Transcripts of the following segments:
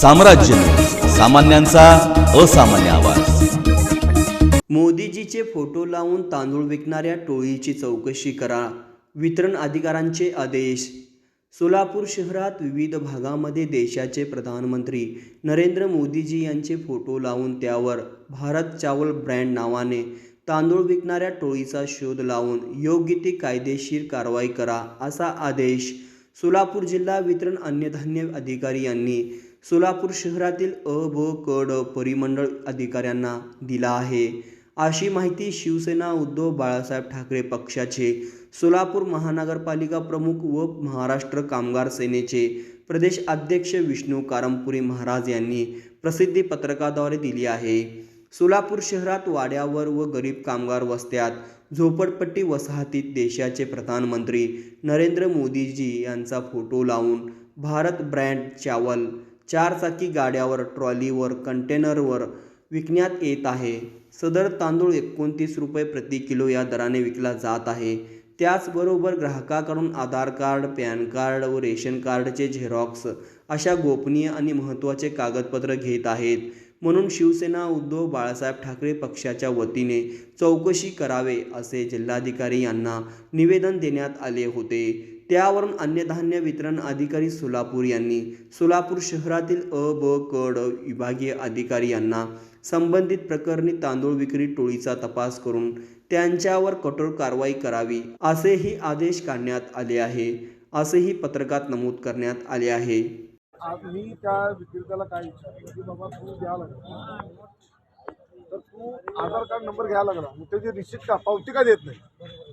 साम्राज्य सामान्यांचा असामान्य आवाज. मोदीजीचे फोटो लावून तांदूळ विकणाऱ्या टोळीची चौकशी करा वितरण अधिकाऱ्यांचे आदेश. सोलापूर शहरात विविध भागामध्ये देशाचे प्रधानमंत्री नरेंद्र मोदीजी यांचे फोटो लावून त्यावर भारत चावल ब्रँड नावाने तांदूळ विकणाऱ्या टोळीचा शोध लावून योग्य ती कायदेशीर कारवाई करा असा आदेश सोलापूर जिल्हा वितरण अन्नधान्य अधिकारी यांनी सोलापूर शहरातील अ ब क ड परिमंडळ अधिकाऱ्यांना दिला आहे. अशी माहिती शिवसेना उद्धव बाळासाहेब ठाकरे पक्षाचे सोलापूर महानगरपालिका प्रमुख व महाराष्ट्र कामगार सेनेचे प्रदेश अध्यक्ष विष्णू कारमपुरी महाराज यांनी प्रसिद्धी पत्रकाद्वारे दिली आहे. सोलापूर शहरात वाड्यावर व गरीब कामगार वस्त्यात झोपडपट्टी वसाहतीत देशाचे प्रधानमंत्री नरेंद्र मोदीजी यांचा फोटो लावून भारत ब्रँड चावल चारचाकी गाड्यावर ट्रॉलीवर कंटेनरवर विकण्यात येत आहे. सदर तांदूळ एकोणतीस रुपये प्रति किलो या दराने विकला जात आहे. त्याचबरोबर ग्राहकाकडून आधार कार्ड पॅन कार्ड व रेशन कार्डचे झेरॉक्स अशा गोपनीय आणि महत्त्वाचे कागदपत्र घेत आहेत. म्हणून शिवसेना उद्धव बाळासाहेब ठाकरे पक्षाच्या वतीने चौकशी करावे असे जिल्हाधिकारी यांना निवेदन देण्यात आले होते. त्यावरून अन्नधान्य वितरण अधिकारी सोलापूर यांनी सोलापूर शहरातील अ ब क ड विभागीय अधिकारी यांना संबंधित प्रकरणी तांदूळ विक्री टोळीचा तपास करून त्यांच्यावर कठोर कारवाई करावी असेही आदेश काढण्यात आले आहे असेही पत्रकात नमूद करण्यात आले आहे. मी त्या विक्रेत्याला काय विचारलं की बाबा तू द्या लागला. तर तू आधार कार्ड नंबर घ्यायला लागला. मग त्याची रिसिप्ट का पावती का देत नाही?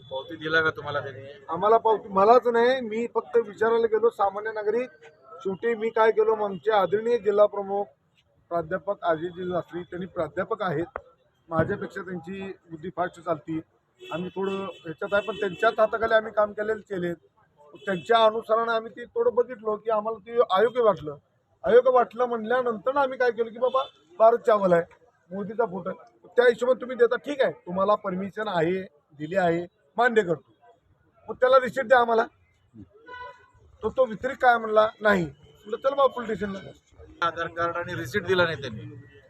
पावती दिला का तुम्हाला त्यांनी? आम्हाला पावती मलाच नाही. मी फक्त विचारायला गेलो सामान्य नागरिक. शेवटी मी काय केलो मग आमचे आदरणीय जिल्हा प्रमुख प्राध्यापक अजयजी शास्त्री त्यांनी प्राध्यापक आहेत. माझ्यापेक्षा त्यांची बुद्धी फास्ट चालती. आम्ही थोडं ह्याच्यात आहे पण त्यांच्याच हाताखाली आम्ही काम केलेले केलेत त्यांच्या अनुसारानं आम्ही ते थोडं बघितलो की आम्हाला ते अयोग्य वाटलं. अयोग्य वाटलं म्हणल्यानंतर आम्ही काय केलं की बाबा भारत चावल आहे. मोदीचा फोटो त्या हिशोबाने तुम्ही देता. ठीक आहे. तुम्हाला परमिशन आहे दिली आहे. मान्य करतो. मग त्याला रिसिप्ट द्या आम्हाला. तो तो वितरित काय म्हणला? नाही. म्हटलं चल बाबा पोलीस स्टेशनला आधार कार्ड आणि रिसीट दिला नाही त्यांनी.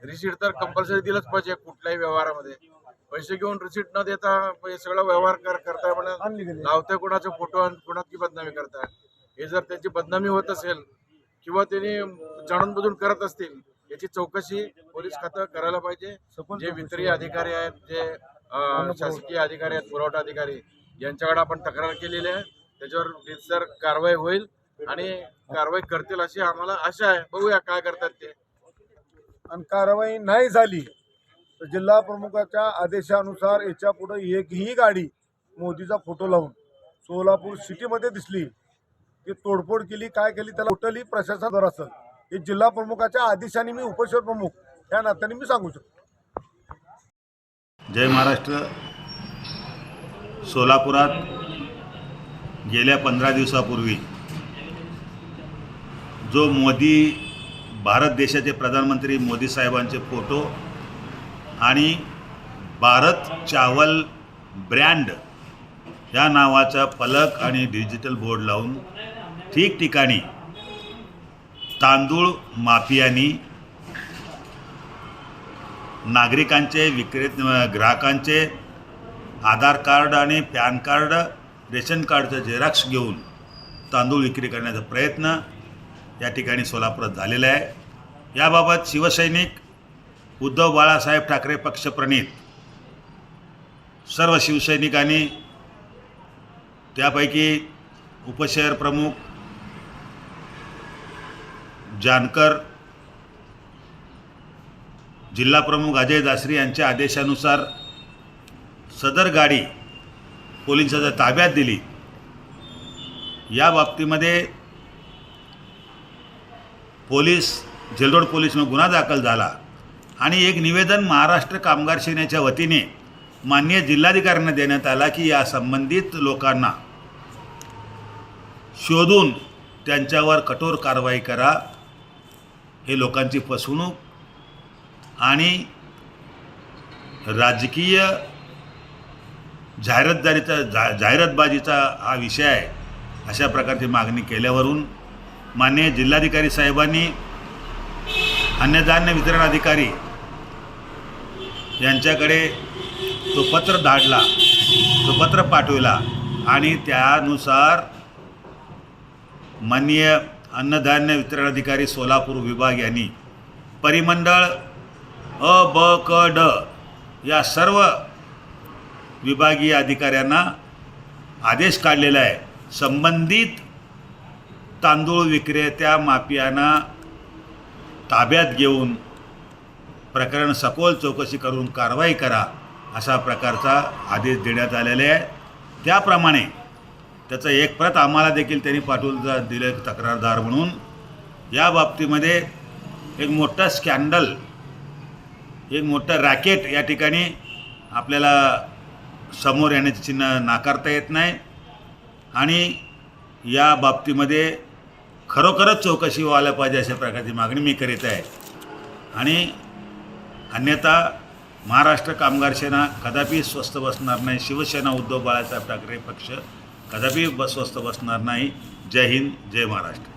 रिसीट तर कंपल्सरी दिलंच पाहिजे कुठल्याही व्यवहारामध्ये. पैसे घेऊन रिसीट न देता सगळं व्यवहार कर करताय गेली. लावताय कोणाचे फोटो आणि कोणाची बदनामी करताय. हे जर त्यांची बदनामी होत असेल किंवा त्यांनी जाणून बुजून करत असतील याची चौकशी पोलीस खातं करायला पाहिजे. जे. वित्तीय अधिकारी आहेत जे शासकीय अधिकारी आहेत पुरवठा अधिकारी यांच्याकडे आपण तक्रार केलेली आहे. त्याच्यावर रितसर कारवाई होईल आणि कारवाई करतील अशी आम्हाला आशा आहे. बघूया काय करतात ते. आणि कारवाई नाही झाली तर जिल्हा प्रमुखाच्या आदेशानुसार याच्यापुढे एकही गाडी मोदीचा फोटो लावून सोलापूर सिटीमध्ये दिसली. की तोडफोड केली काय केली त्याला टोटली प्रशासनावर असेल हे जिल्हा प्रमुखाच्या आदेशाने मी उपशहर प्रमुख या नात्याने मी सांगू शकतो. जय महाराष्ट्र. सोलापुरात गेल्या पंधरा दिवसापूर्वी जो मोदी भारत देशाचे प्रधानमंत्री मोदी साहेबांचे फोटो आणि भारत चावल ब्रँड या नावाचा फलक आणि डिजिटल बोर्ड लावून ठिकठिकाणी तांदूळ माफियांनी नागरिकांचे विक्रेत ग्राहकांचे आधार कार्ड आणि पॅन कार्ड रेशन कार्डचं झेरॉक्स घेऊन तांदूळ विक्री करण्याचा प्रयत्न या ठिकाणी सोलापुरात झालेला आहे. याबाबत शिवसैनिक उद्धव बाळासाहेब ठाकरे पक्षप्रणीत सर्व शिवसैनिकांनी त्यापैकी उपशहर प्रमुख जानकर जिल्हा प्रमुख अजय दासरी यांच्या आदेशानुसार सदर गाडी पोलिसांच्या ताब्यात दिली. या बाबतीमध्ये पोलीस जेलरोड पोलीसमध्ये गुन्हा दाखल झाला आणि एक निवेदन महाराष्ट्र कामगार सेनेच्या वतीने माननीय जिल्हाधिकाऱ्यांना देण्यात आला की या संबंधित लोकांना शोधून त्यांच्यावर कठोर कारवाई करा. हे लोकांची फसवणूक आणि राजकीय जाहिरातदारीचा जा जाहिरातबाजीचा हा विषय आहे अशा प्रकारची मागणी केल्यावरून माननीय जिल्हाधिकारी साहेबांनी अन्नधान्य वितरण अधिकारी यांच्याकडे तो पत्र धाडला तो पत्र पाठविला आणि त्यानुसार माननीय अन्नधान्य वितरण अधिकारी सोलापूर विभाग यांनी परिमंडळ अ ब क ड या सर्व विभागीय अधिकाऱ्यांना आदेश काढलेला आहे. संबंधित तांदूळ विक्रेत्या माफियांना ताब्यात घेऊन प्रकरण सखोल चौकशी करून कारवाई करा अशा प्रकारचा आदेश देण्यात आलेला आहे. त्याप्रमाणे त्याचं एक प्रत आम्हाला देखील त्यांनी पाठवून दिलं तक्रारदार म्हणून. या बाबतीमध्ये एक मोठं स्कॅन्डल एक मोठं रॅकेट या ठिकाणी आपल्याला समोर येण्याचे चिन्ह नाकारता येत नाही. आणि या बाबतीमध्ये खरोखरच चौकशी व्हायला पाहिजे अशा प्रकारची मागणी मी करीत आहे. आणि अन्यथा महाराष्ट्र कामगार सेना कदापि स्वस्त बसणार नाही. शिवसेना उद्धव बाळासाहेब ठाकरे पक्ष कदापि बस स्वस्त बसणार नाही. जय हिंद जय महाराष्ट्र.